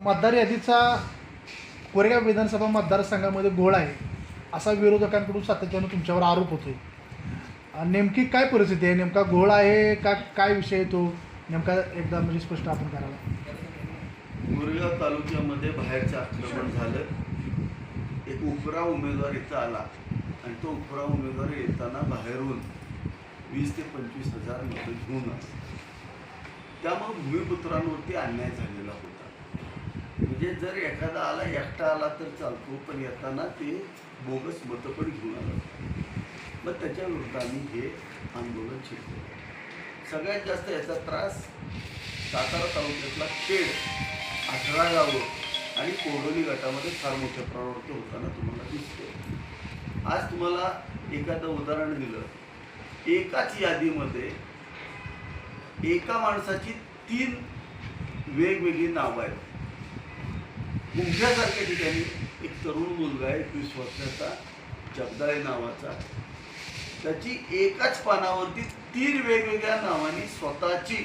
मतदार यादीचा कोरेगाव विधानसभा मतदारसंघामध्ये घोळ आहे. असा विरोधकांकडून सातत्यानं तुमच्यावर आरोप होतोय. नेमकी काय परिस्थिती आहे? नेमका घोळ आहे का काय विषय तो? नेमका एकदा म्हणजे स्पष्ट आपण करायला. मुरगाव तालुक्यामध्ये बाहेरचं आक्रमण झालं. एक उपरा उमेदवार इथं आला आणि तो उपरा उमेदवार येताना बाहेरून वीस ते पंचवीस हजार मतं घेऊन आला. त्यामुळे भूमिपुत्रांवरती अन्याय झालेला होता. म्हणजे जर एखादा आला एकटा आला तर चालतो पण येताना ते बोगस मतं पण घेऊन आलं. मग त्याच्या विरोधाने हे आंदोलन छिडलं सगळ्यात जास्त याचा त्रास सातारा तालुक्यातला खेड अठरा गावं आणि कोडोली गटामध्ये फार मोठ्या प्रमाणावरती होताना तुम्हाला दिसते आज तुम्हाला एखादं उदाहरण दिलं. एकाच यादीमध्ये एका माणसाची तीन वेगवेगळी नावं आहेत. गुंठ्यासारख्या ठिकाणी एक तरुण मुलगा आहे एकवीस वर्षाचा जगदाळे नावाचा. त्याची एकाच पानावरती तीन वेगवेगळ्या नावांनी स्वतःची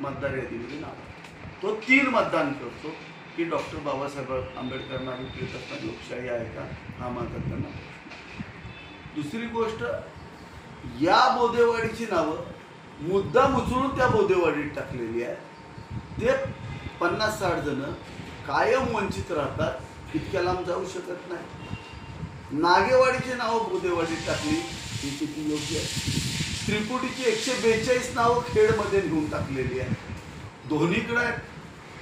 मतदार यादीमध्ये नाव तो तीन मतदान करतो. की डॉक्टर बाबासाहेब आंबेडकरांना अभिप्रेत असताना लोकशाही आहे का? हा माझा त्यांना दुसरी गोष्ट या बोदेवाडीची नावं मुद्दाम उचलून त्या बोदेवाडीत टाकलेली आहे ते पन्नास साठ जण कायम वंचित राहतात तितक्या लांब जाऊ शकत नाही. नागेवाडीची नावं बोदेवाडीत टाकली ही किती योग्य आहे. त्रिपुटीची एकशे बेचाळीस नावं खेडमध्ये घेऊन टाकलेली आहे. दोन्हीकडे आहेत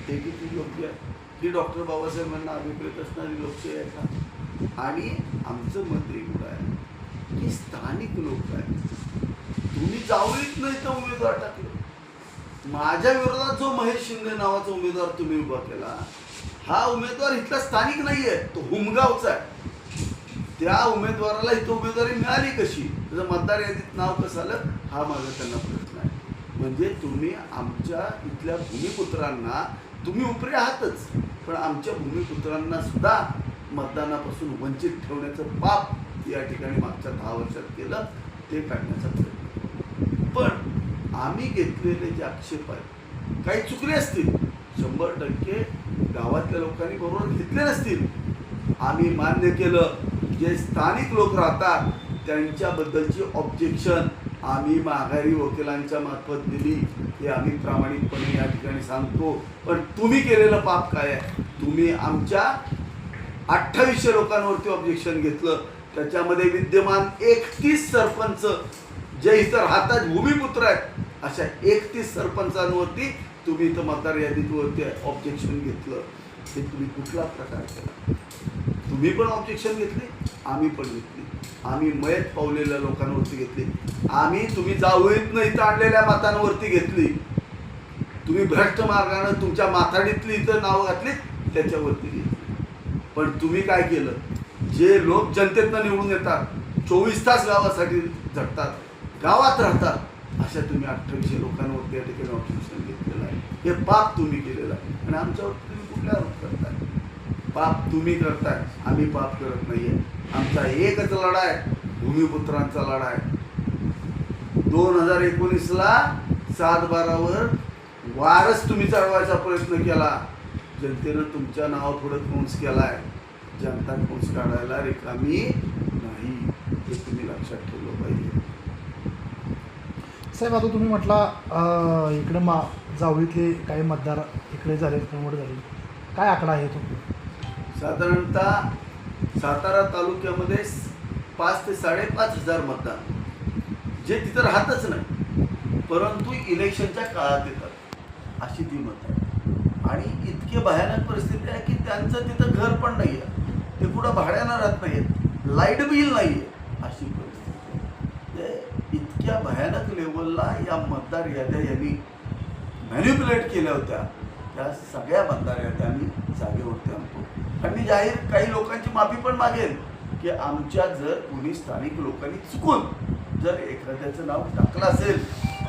हे किती योग्य आहे. ही डॉक्टर बाबासाहेबांना अभिप्रेत असणारी लोकशाही आहे का? आणि आमचं मत एवढं आहे? की स्थानिक लोक आहेत. तुम्ही जाऊच नाही तर उमेदवार टाकले. माझ्या विरोधात जो महेश शिंदे नावाचा उमेदवार तुम्ही उभा केला हा उमेदवार इथला स्थानिक नाही आहे तो हुमगावचा आहे. त्या उमेदवाराला इथं उमेदवारी मिळाली कशी? त्याचं मतदार यादीत नाव कसं आलं? हा माझा त्यांना प्रश्न आहे. म्हणजे तुम्ही आमच्या इथल्या भूमिपुत्रांना तुम्ही उपरे आहातच पण आमच्या भूमिपुत्रांना सुद्धा मतदानापासून वंचित ठेवण्याचं पाप या ठिकाणी मागच्या दहा वर्षात केलं ते काढण्याचा प्रयत्न पण आम्ही घेतलेले जे आक्षेप आहेत काही चुकले असतील. शंभर टक्के गावातल्या लोकांनी बरोबर घेतले नसतील. आम्ही मान्य केलं जे स्थानिक लोक राहतात त्यांच्याबद्दलची ऑब्जेक्शन आम्ही माघारी वकिलांच्या मार्फत दिली. हे आम्ही प्रामाणिकपणे या ठिकाणी सांगतो. पण तुम्ही केलेलं पाप काय आहे? तुम्ही आमच्या अठ्ठावीसशे लोकांवरती ऑब्जेक्शन घेतलं. त्याच्यामध्ये विद्यमान एकतीस सरपंच जे इथं राहतात भूमिपुत्र आहेत अशा एकतीस सरपंचांवरती तुम्ही इथं मतदार यादीतवरती ऑब्जेक्शन घेतलं. हे तुम्ही कुठला प्रकार केला? तुम्ही पण ऑब्जेक्शन घेतली आम्ही पण घेतली. आम्ही मयत पावलेल्या लोकांवरती घेतली. आम्ही तुम्ही जावळीत न इथं आणलेल्या मतांवरती घेतली. तुम्ही भ्रष्ट मार्गानं तुमच्या माथाडीतली इथं नावं घातली त्याच्यावरती घेतली. पण तुम्ही काय केलं? जे लोक जनतेतनं निवडून येतात चोवीस तास गावासाठी झटतात गावात राहतात अशा तुम्ही अठ्ठावीसशे लोकांवरती या ठिकाणी ऑपरेशन घेतलेलं आहे. हे पाप तुम्ही केलेलं आहे. आणि आमच्यावर तुम्ही कुठल्या आरोप करताय? पाप तुम्ही करताय. आम्ही पाप करत नाही आहे आमचा एकच लढा आहे. भूमिपुत्रांचा लढा आहे. दोन हजार एकोणीसला सात बारावर वारच तुम्ही चढवायचा प्रयत्न केला. जनतेनं तुमच्या नावावर पुढे केला आहे जनता कोन्स काढायला रिकामी नाही. हे तुम्ही लक्षात ठेवलं पाहिजे. साहेब आता तुम्ही म्हटला इकडे मा जावळीतले काही मतदार इकडे झाले प्रमोट झाले. काय आकडा आहे तो? साधारणतः सातारा तालुक्यामध्ये पाच ते साडेपाच हजार मतदार जे तिथं राहतच नाही परंतु इलेक्शनच्या काळात येतात. अशी ती मत आहे आणि इतकी भयानक परिस्थिती आहे की त्यांचं तिथं घर पण नाही आहे ते कुठं भाड्यानं राहत नाही आहेत लाइट बिल नाही आहे अशी परिस्थिती आहे. ते इतक्या भयानक लेवलला या मतदार याद्या यांनी मॅन्युप्युलेट केल्या होत्या. त्या सगळ्या मतदार याद्या आम्ही जागेवरती आणतो. आणि मी जाहीर काही लोकांची माफी पण मागेल की आमच्या जर कोणी स्थानिक लोकांनी चुकून जर एखाद्याचं नाव टाकलं असेल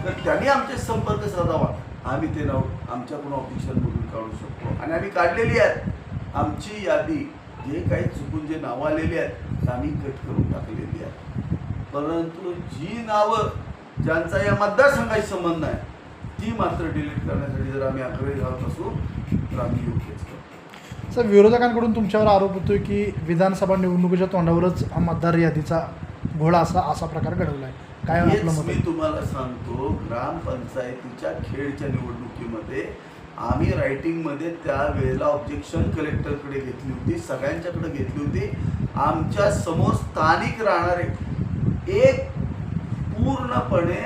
तर त्यांनी आमचे संपर्क साधावा. आम्ही ते नाव आमच्याकडून ऑफिशियल म्हणून काढू शकतो. आणि आम्ही काढलेली आहेत. आमची यादी जे काही चुकून जे नावं आलेली आहेत आम्ही कट करून टाकलेली आहेत. परंतु जी नावं ज्यांचा या मतदारसंघाशी संबंध आहे ती मात्र डिलीट करण्यासाठी जर आम्ही आग्रही राहत असू तर आम्ही योग्यच करतो. सर विरोधकांकडून तुमच्यावर आरोप होतोय की विधानसभा निवडणुकीच्या तोंडावरच हा मतदार यादीचा घोळा असा असा प्रकार घडवला आहे काय मी? तुम्हाला सांगतो ग्रामपंचायतीच्या खेडच्या निवडणुकीमध्ये आम्ही रायटिंगमध्ये त्यावेळेला ऑब्जेक्शन कलेक्टरकडे घेतली होती सगळ्यांच्याकडे घेतली होती. आमच्यासमोर स्थानिक राहणारे एक पूर्णपणे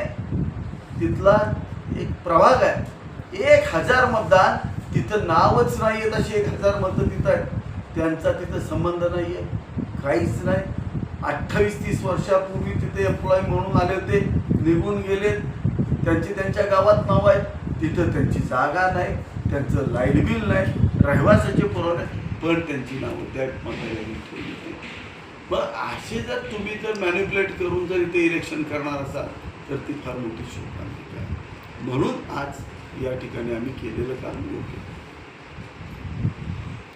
तिथला एक प्रभाग आहे. एक हजार मतदान तिथं नावच नाही आहेत अशी एक हजार मतं तिथं आहेत. त्यांचा तिथं संबंध नाही आहे काहीच नाही. अठ्ठावीस तीस वर्षापूर्वी तिथे एम्प्लॉय म्हणून आले होते निघून गेले त्यांची त्यांच्या गावात नाव आहेत. तिथं त्यांची जागा नाही. त्यांचं लाइट बिल नाही. रहिवासाचे पुरवणे पण त्यांची नावं त्या मतदारांनी ठेवली. मग असे जर तुम्ही जर मॅन्युप्युलेट करून जर इथे इलेक्शन करणार असाल तर ती फार मोठी शोकांतिका आहे म्हणून आज या ठिकाणी आम्ही केलेलं काम योग्य